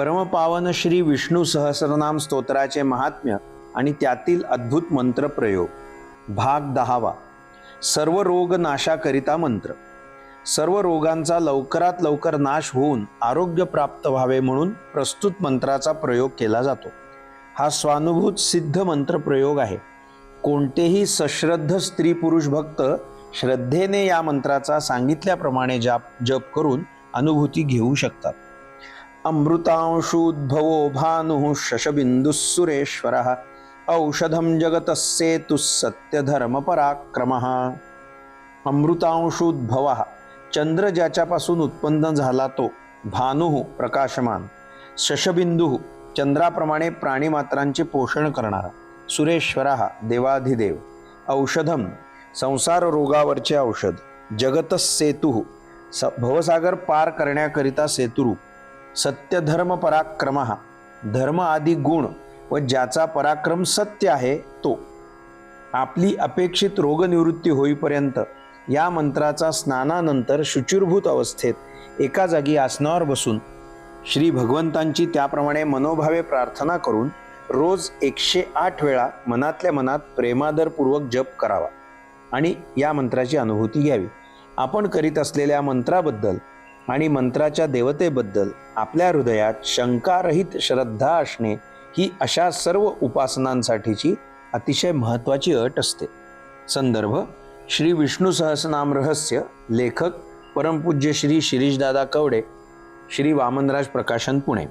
परमपावन श्री विष्णू सहस्रनाम स्तोत्राचे महात्म्य आणि त्यातील अद्भुत मंत्र प्रयोग. भाग दहावा. सर्व रोग नाशाकरिता मंत्र. सर्व रोगांचा लवकरात लवकर नाश होऊन आरोग्य प्राप्त व्हावे म्हणून प्रस्तुत मंत्राचा प्रयोग केला जातो. हा स्वानुभूत सिद्ध मंत्र प्रयोग आहे. कोणतेही सश्रद्ध स्त्री पुरुष भक्त श्रद्धेने या मंत्राचा सांगितल्याप्रमाणे जाप जप करून अनुभूती घेऊ शकतात. अमृतांशूद्भवो भानुः शशबिंदुः सुरेश्वरः औषधं जगतस्सेतुः सत्यधर्मपराक्रमः। अमृतांशुद्भवः। चंद्र ज्याच्यापासून उत्पन्न झाला तो भानुः प्रकाशमान। शशबिंदू चंद्राप्रमाणे प्राणीमात्रांचे पोषण करणारा सुरेश्वरा देवाधिदेव। औषधम संसार रोगावरचे औषध। जगतस स भवसागर पार करण्याकरिता सेतुरूप। सत्यधर्म पराक्रम. धर्म आदी गुण व ज्याचा पराक्रम सत्य आहे तो. आपली अपेक्षित रोगनिवृत्ती होईपर्यंत या मंत्राचा स्नानानंतर शुचिरभूत अवस्थेत एका जागी आसनावर बसून श्री भगवंतांची त्याप्रमाणे मनोभावे प्रार्थना करून रोज एकशे आठ वेळा मनातल्या मनात प्रेमादरपूर्वक जप करावा आणि या मंत्राची अनुभूती घ्यावी. आपण करीत असलेल्या मंत्राबद्दल आणि मंत्राच्या देवतेबद्दल आपल्या हृदयात शंकारहित श्रद्धा असणे ही अशा सर्व उपासनांसाठीची अतिशय महत्त्वाची अट असते. संदर्भ श्री विष्णू सहस्रनाम रहस्य लेखक परमपूज्य श्री शिरीषदादा कवडे श्री वामनराज प्रकाशन पुणे.